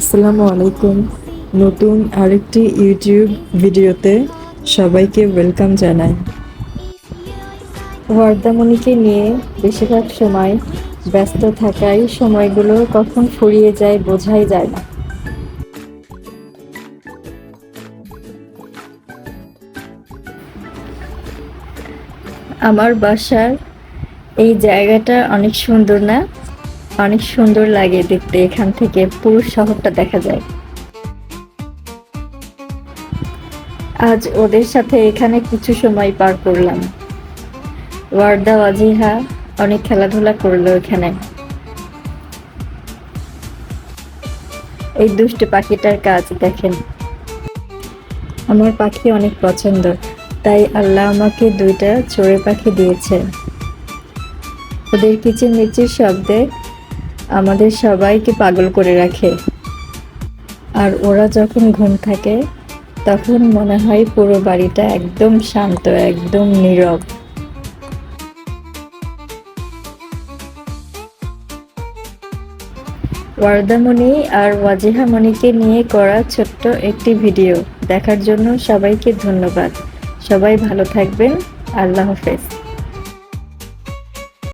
আসসালামু আলাইকুম। নতুন আরেকটি ইউটিউব ভিডিওতে সবাইকে ওয়েলকাম জানাই। ওয়ার্দামণিকে নিয়ে বেশিরভাগ সময় ব্যস্ত থাকায় সময়গুলো কখন ফুরিয়ে যায় বোঝাই যায় না। আমার বাসার এই জায়গাটা অনেক সুন্দর না? অনেক সুন্দর লাগে দেখতে এখান থেকে পুরো শহরটা দেখা যায়। আজ ওদের সাথে এখানে কিছু সময় পার করলাম। ওয়ার্দা ওয়াজিহা অনেক খেলাধুলা করল এখানে। এই দুষ্ট পাখিটার কাজ দেখেন। আমার পাখি অনেক পছন্দ, তাই আল্লাহ আমাকে দুইটা চড়ে পাখি দিয়েছে। ওদের কিচিরমিচির শব্দে আমাদের সবাইকে পাগল করে রাখে। আর ওরা যখন ঘুম থাকে, তখন মনে হয় পুরো বাড়িটা একদম শান্ত, একদম নীরব। ওয়ার্দামণি আর ওয়াজিহামণিকে নিয়ে করা ছোট্ট একটি ভিডিও। দেখার জন্য সবাইকে ধন্যবাদ। সবাই ভালো থাকবেন। আল্লাহ হাফেজ।